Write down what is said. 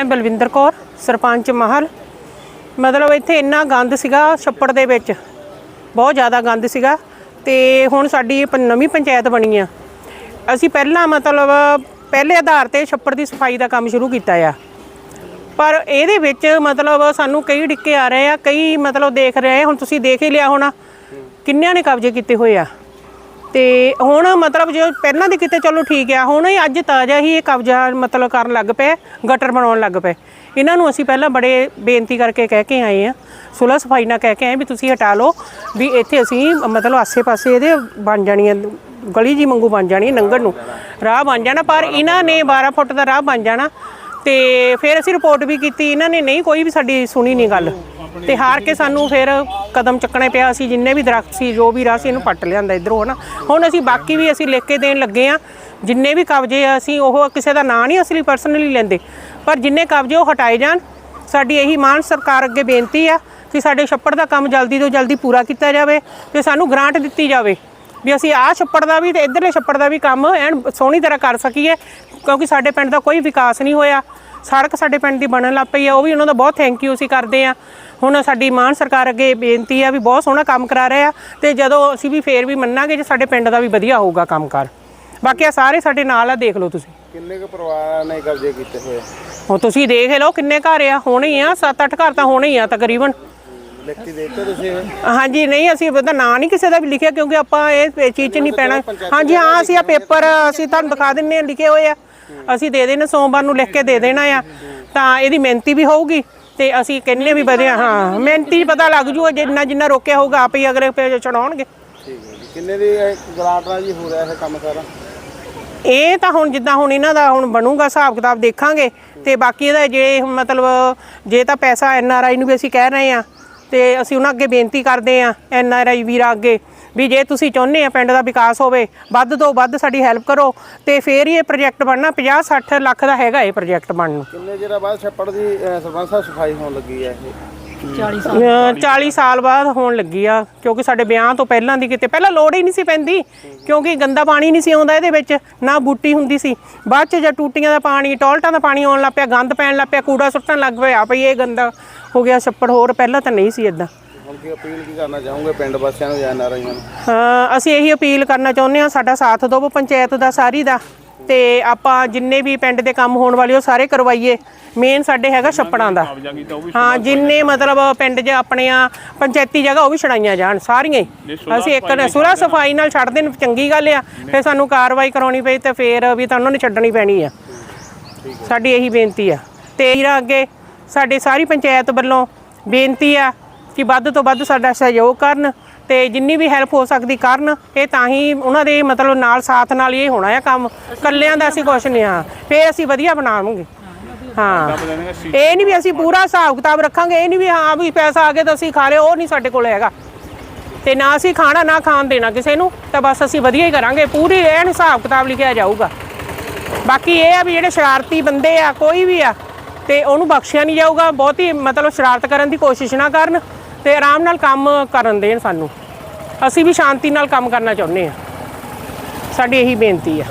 ਮੈਂ ਬਲਵਿੰਦਰ ਕੌਰ, ਸਰਪੰਚ ਮਹਲ। ਮਤਲਬ ਇੱਥੇ ਇੰਨਾ ਗੰਦ ਸੀਗਾ ਛੱਪੜ ਦੇ ਵਿੱਚ। ਬਹੁਤ ਜ਼ਿਆਦਾ ਗੰਦ ਸੀਗਾ ਤੇ ਹੁਣ ਸਾਡੀ ਨਵੀਂ ਪੰਚਾਇਤ ਬਣੀ ਆ। ਅਸੀਂ ਪਹਿਲਾਂ ਮਤਲਬ ਪਹਿਲੇ ਆਧਾਰ ਤੇ ਛੱਪੜ ਦੀ ਸਫ਼ਾਈ ਦਾ ਕੰਮ ਸ਼ੁਰੂ ਕੀਤਾ ਆ। ਪਰ ਇਹਦੇ ਵਿੱਚ ਮਤਲਬ ਸਾਨੂੰ ਕਈ ਡਿੱਕੇ ਆ ਰਹੇ ਆ, ਕਈ ਮਤਲਬ ਦੇਖ ਰਹੇ ਹੁਣ ਤੁਸੀਂ ਦੇਖ ਹੀ ਲਿਆ ਹੋਣਾ, ਕਿੰਨਿਆਂ ਨੇ ਕਬਜ਼ੇ ਕੀਤੇ ਹੋਏ ਆ। ਤੇ ਹੁਣ ਮਤਲਬ ਜੇ ਪਹਿਲਾਂ ਦੇ ਕਿਤੇ ਚਲੋ ਠੀਕ ਆ, ਹੁਣ ਇਹ ਅੱਜ ਤਾਜ਼ਾ ਹੀ ਇਹ ਕਬਜ਼ਾ ਮਤਲਬ ਕਰਨ ਲੱਗ ਪਏ, ਗਟਰ ਬਣਾਉਣ ਲੱਗ ਪਏ। ਇਹਨਾਂ ਨੂੰ ਅਸੀਂ ਪਹਿਲਾਂ ਬੜੇ ਬੇਨਤੀ ਕਰਕੇ ਕਹਿ ਕੇ ਆਏ ਆ ਸੁਲਾ ਸਫ਼ਾਈ ਨਾਲ ਕਹਿ ਕੇ ਆਏ ਵੀ ਤੁਸੀਂ ਹਟਾ ਲਓ, ਵੀ ਇੱਥੇ ਅਸੀਂ ਮਤਲਬ ਆਸੇ-ਪਾਸੇ ਇਹਦੇ ਬਣ ਜਾਣੀ ਆ, ਗਲੀ ਜੀ ਮੰਗੂ ਬਣ ਜਾਣੀ ਆ ਲੰਘਣ ਨੂੰ। ਰਾਹ ਬਣ ਜਾਣਾ, ਪਰ ਇਹਨਾਂ ਨੇ 12 ਫੁੱਟ ਦਾ ਰਾਹ ਬਣ ਜਾਣਾ। ਤੇ ਫਿਰ ਅਸੀਂ ਰਿਪੋਰਟ ਵੀ ਕੀਤੀ, ਇਹਨਾਂ ਨੇ ਨਹੀਂ, ਕੋਈ ਵੀ ਸਾਡੀ ਸੁਣੀ ਨਹੀਂ ਗੱਲ। ਤੇ ਹਾਰ ਕੇ ਸਾਨੂੰ ਫਿਰ ਕਦਮ ਚੱਕਣੇ ਪਿਆ, ਅਸੀਂ ਜਿੰਨੇ ਵੀ ਦਰਖਤ ਸੀ, ਜੋ ਵੀ ਰਾਹ ਸੀ, ਇਹਨੂੰ ਪੱਟ ਲਿਆਂਦਾ ਇਧਰੋਂ, ਹਨਾ। ਹੁਣ ਅਸੀਂ ਬਾਕੀ ਵੀ ਅਸੀਂ ਲਿਖ ਕੇ ਦੇਣ ਲੱਗੇ ਆ ਜਿੰਨੇ ਵੀ ਕਬਜ਼ੇ ਆ, ਅਸੀਂ ਉਹ ਕਿਸੇ ਦਾ ਨਾਂ ਨਹੀਂ ਅਸਲੀ ਪਰਸਨਲੀ ਲੈਂਦੇ। ਪਰ ਜਿੰਨੇ ਕਬਜ਼ੇ ਉਹ ਹਟਾਏ ਜਾਣ, ਸਾਡੀ ਇਹੀ ਮਾਨ ਸਰਕਾਰ ਅੱਗੇ ਬੇਨਤੀ ਆ ਕਿ ਸਾਡੇ ਛੱਪੜ ਦਾ ਕੰਮ ਜਲਦੀ ਤੋਂ ਜਲਦੀ ਪੂਰਾ ਕੀਤਾ ਜਾਵੇ ਤੇ ਸਾਨੂੰ ਗ੍ਰਾਂਟ ਦਿੱਤੀ ਜਾਵੇ। ਵੀ ਅਸੀਂ ਆਹ ਛੱਪੜ ਦਾ ਵੀ ਤੇ ਇਧਰਲੇ ਛੱਪੜ ਦਾ ਵੀ ਕੰਮ ਐਨ ਸੋਹਣੀ ਤਰ੍ਹਾਂ ਕਰ ਸਕੀਏ ਕਿਉਂਕਿ ਸਾਡੇ ਪਿੰਡ ਦਾ ਕੋਈ ਵਿਕਾਸ ਨਹੀਂ ਹੋਇਆ। ਸੜਕ ਸਾਡੇ ਪਿੰਡ ਦੀ ਬਣਨ ਲੱਗ ਪਈ ਆ ਉਹ ਵੀ ਉਹਨਾਂ ਦਾ ਬਹੁਤ ਥੈਂਕ ਯੂ ਅਸੀਂ ਕਰਦੇ ਆ। ਹੁਣ ਸਾਡੀ ਮਾਨ ਸਰਕਾਰ ਅੱਗੇ ਬੇਨਤੀ ਆ ਵੀ ਬਹੁਤ ਸੋਹਣਾ ਕੰਮ ਕਰਾ ਰਹੇ ਆ ਤੇ ਜਦੋਂ ਅਸੀਂ ਵੀ ਫੇਰ ਵੀ ਮੰਨਾਂਗੇ ਜੇ ਸਾਡੇ ਪਿੰਡ ਦਾ ਵੀ ਵਧੀਆ ਹੋਊਗਾ ਕੰਮਕਾਰ। ਬਾਕੀ ਆ ਸਾਰੇ ਸਾਡੇ ਨਾਲ ਆ ਦੇਖ ਲਓ ਤੁਸੀਂ। ਕਿੰਨੇ ਕੁ ਪਰਿਵਾਰਾਂ ਨੇ ਕਬਜ਼ੇ ਕੀਤੇ ਹੋਏ? ਹੁਣ ਤੁਸੀਂ ਦੇਖ ਲਓ ਕਿੰਨੇ ਘਰ ਆ ਹੋਣੇ ਹੀ ਆ 7-8 ਘਰ ਤਾਂ ਹੋਣੇ ਹੀ ਆ ਤਕਰੀਬਨ। ਲਿਖਤੀ ਤੁਸੀਂ? ਹਾਂਜੀ ਨਹੀਂ ਅਸੀਂ ਉਹਦਾ ਨਾਂ ਨਹੀਂ ਕਿਸੇ ਦਾ ਵੀ ਲਿਖਿਆ ਕਿਉਂਕਿ ਆਪਾਂ ਇਹ ਚੀਜ਼ 'ਚ ਨਹੀਂ ਪੈਣਾ। ਹਾਂਜੀ ਹਾਂ ਅਸੀਂ ਆ ਪੇਪਰ ਅਸੀਂ ਤੁਹਾਨੂੰ ਦਿਖਾ ਦਿੰਨੇ ਆ ਲਿਖੇ ਹੋਏ ਆ। ਅਸੀਂ ਦੇ ਦੇਣੇ ਸੋਮਵਾਰ ਨੂੰ ਲਿਖ ਕੇ ਦੇ ਦੇਣਾ ਆ। ਤਾਂ ਇਹਦੀ ਮਿਹਨਤੀ ਵੀ ਹੋਊਗੀ ਤੇ ਅਸੀਂ ਕਹਿੰਨੇ ਵੀ ਵਧੀਆ ਹਾਂ ਮਿਹਨਤੀ ਪਤਾ ਲੱਗ ਜੂਗਾ ਜਿੰਨਾ ਜਿੰਨਾ ਰੋਕਿਆ ਹੋਊਗਾ ਆਪ ਹੀ ਅਗਰ ਪੇ ਚੜਾਉਣਗੇ। ਠੀਕ ਹੈ ਜੀ। ਕਿੰਨੇ ਦੀ ਇਹ ਗ੍ਰਾਂਟ ਨਾਲ ਜੀ ਹੋ ਰਿਹਾ ਇਹ ਕੰਮ ਸਾਰਾ? ਇਹ ਤਾਂ ਹੁਣ ਜਿੱਦਾਂ ਹੁਣ ਇਹਨਾਂ ਦਾ ਹੁਣ ਬਣੂਗਾ ਹਿਸਾਬ ਕਿਤਾਬ ਦੇਖਾਂਗੇ ਤੇ ਬਾਕੀ ਇਹਦਾ ਜੇ ਮਤਲਬ ਜੇ ਤਾਂ ਪੈਸਾ ਐਨ ਆਰ ਆਈ ਨੂੰ ਵੀ ਅਸੀਂ ਕਹਿ ਰਹੇ ਆ ਤੇ ਅਸੀਂ ਉਹਨਾਂ ਅੱਗੇ ਬੇਨਤੀ ਕਰਦੇ ਆ ਐਨ ਆਰ ਆਈ ਵੀਰਾਂ ਅੱਗੇ ਵੀ ਜੇ ਤੁਸੀਂ ਚਾਹੁੰਦੇ ਆ ਪਿੰਡ ਦਾ ਵਿਕਾਸ ਹੋਵੇ ਵੱਧ ਤੋਂ ਵੱਧ ਸਾਡੀ ਹੈਲਪ ਕਰੋ ਤੇ ਫੇਰ ਹੀ ਇਹ ਪ੍ਰੋਜੈਕਟ ਬਣਨਾ 50 60 ਲੱਖ ਦਾ ਹੈਗਾ ਇਹ ਪ੍ਰੋਜੈਕਟ ਬਣਨ। ਨੂੰ ਕਿੰਨੇ ਜਿਹੜਾ ਬਾਅਦ ਛੱਪੜ ਦੀ ਅਹ, ਸਰਪੰਚ ਸਾਹਿਬ ਸਫ਼ਾਈ ਹੋਣ ਲੱਗੀ ਹੈ ਇਹ? ਅਹ 40 ਸਾਲ ਬਾਅਦ ਹੋਣ ਲੱਗੀ ਆ ਕਿਉਂਕਿ ਸਾਡੇ ਵਿਆਹ ਤੋਂ ਪਹਿਲਾਂ ਦੀ ਕਿਤੇ ਪਹਿਲਾਂ ਲੋੜ ਹੀ ਨਹੀਂ ਸੀ ਪੈਂਦੀ ਕਿਉਂਕਿ ਗੰਦਾ ਪਾਣੀ ਨਹੀਂ ਸੀ ਆਉਂਦਾ ਇਹਦੇ ਵਿੱਚ ਨਾ ਬੂਟੀ ਹੁੰਦੀ ਸੀ। ਬਾਅਦ ਚ ਜਦ ਟੂਟੀਆਂ ਦਾ ਪਾਣੀ ਟੋਲਟਾਂ ਦਾ ਪਾਣੀ ਆਉਣ ਲੱਗ ਪਿਆ ਗੰਦ ਪੈਣ ਲੱਗ ਪਿਆ ਕੂੜਾ ਸੁੱਟਣ ਲੱਗ ਪਿਆ ਭਈ ਇਹ ਗੰਦਾ। ਹੋ ਗਿਆ ਛੱਪੜ ਹੋਰ ਪਹਿਲਾਂ ਤਾਂ ਨਹੀਂ ਸੀ ਇਦਾਂ ਹੁਣ ਕੀ ਅਪੀਲ ਕੀ ਕਰਨਾ ਚਾਹੋਗੇ ਪਿੰਡ ਵਾਸੀਆਂ ਨੂੰ ਜਾਂ ਨਾਰਾਇਆਂ ਨੂੰ? ਹਾਂ ਅਸੀਂ ਇਹੀ ਅਪੀਲ ਕਰਨਾ ਚਾਹੁੰਦੇ ਹਾਂ ਸਾਡਾ ਸਾਥ ਦਿਓ ਪੰਚਾਇਤ ਦਾ ਸਾਰੀ ਦਾ। ਤੇ ਆਪਾਂ ਜਿੰਨੇ ਵੀ ਪਿੰਡ ਦੇ ਕੰਮ ਹੋਣ ਵਾਲੇ ਉਹ ਸਾਰੇ ਕਰਵਾਈਏ। ਮੇਨ ਸਾਡੇ ਹੈਗਾ ਛੱਪੜਾਂ ਦਾ। ਹਾਂ ਜਿੰਨੇ ਮਤਲਬ ਪਿੰਡ 'ਚ ਆਪਣੀਆਂ ਪੰਚਾਇਤੀ ਜਗ੍ਹਾ ਉਹ ਵੀ ਛੜਾਈਆਂ ਜਾਣ ਸਾਰੀਆਂ ਹੀ। ਅਸੀਂ ਇੱਕ ਨੇ ਸੁਲਾ ਸਫ਼ਾਈ ਨਾਲ ਛੱਡ ਦੇਣ ਚੰਗੀ ਗੱਲ ਆ। ਫਿਰ ਸਾਨੂੰ ਕਾਰਵਾਈ ਕਰਾਉਣੀ ਪਈ ਤੇ ਫਿਰ ਵੀ ਤਾਂ ਉਹਨਾਂ ਨੇ ਛੱਡਣੀ ਪੈਣੀ ਆ। ਸਾਡੀ ਇਹੀ ਬੇਨਤੀ ਆ। ਤੇ ਇਹਦਾ ਅੱਗੇ ਸਾਡੇ ਸਾਰੀ ਪੰਚਾਇਤ ਵੱਲੋਂ ਬੇਨਤੀ ਆ ਕਿ ਵੱਧ ਤੋਂ ਵੱਧ ਸਾਡਾ ਸਹਿਯੋਗ ਕਰਨ ਤੇ ਜਿੰਨੀ ਵੀ ਹੈਲਪ ਹੋ ਸਕਦੀ ਕਰਨ, ਇਹ ਤਾਂ ਹੀ ਉਹਨਾਂ ਦੇ ਮਤਲਬ ਨਾਲ ਸਾਥ ਨਾਲ ਹੀ ਇਹ ਹੋਣਾ ਆ ਕੰਮ। ਕੱਲਿਆਂ ਦਾ ਅਸੀਂ ਕੁਛ ਨਹੀਂ ਆ। ਫੇਰ ਅਸੀਂ ਵਧੀਆ ਬਣਾਵਾਂਗੇ। ਹਾਂ। ਇਹ ਨਹੀਂ ਵੀ ਅਸੀਂ ਪੂਰਾ ਹਿਸਾਬ ਕਿਤਾਬ ਰੱਖਾਂਗੇ, ਇਹ ਨਹੀਂ ਵੀ ਹਾਂ ਵੀ ਪੈਸਾ ਆ ਗਿਆ ਤਾਂ ਅਸੀਂ ਖਾ ਲਿਓ ਉਹ ਨਹੀਂ ਸਾਡੇ ਕੋਲ ਹੈਗਾ। ਤੇ ਨਾ ਅਸੀਂ ਖਾਣਾ, ਨਾ ਖਾਣ ਦੇਣਾ ਕਿਸੇ ਨੂੰ, ਤਾਂ ਬਸ ਅਸੀਂ ਵਧੀਆ ਹੀ ਕਰਾਂਗੇ। ਪੂਰੀ ਐਨ ਹਿਸਾਬ ਕਿਤਾਬ ਲਿਖਿਆ ਜਾਊਗਾ। ਬਾਕੀ ਇਹ ਆ ਵੀ ਜਿਹੜੇ ਸ਼ਰਾਰਤੀ ਬੰਦੇ ਆ, ਕੋਈ ਵੀ ਆ ਤੇ ਉਹਨੂੰ ਬਖਸ਼ਿਆ ਨਹੀਂ ਜਾਊਗਾ। ਬਹੁਤ ਹੀ ਮਤਲਬ ਸ਼ਰਾਰਤ ਕਰਨ ਦੀ ਕੋਸ਼ਿਸ਼ ਨਾ ਕਰਨ ਤੇ ਆਰਾਮ ਨਾਲ ਕੰਮ ਕਰਨ ਦੇਣ ਸਾਨੂੰ। ਅਸੀਂ ਵੀ ਸ਼ਾਂਤੀ ਨਾਲ ਕੰਮ ਕਰਨਾ ਚਾਹੁੰਦੇ ਆ ਸਾਡੀ ਇਹੀ ਬੇਨਤੀ ਆ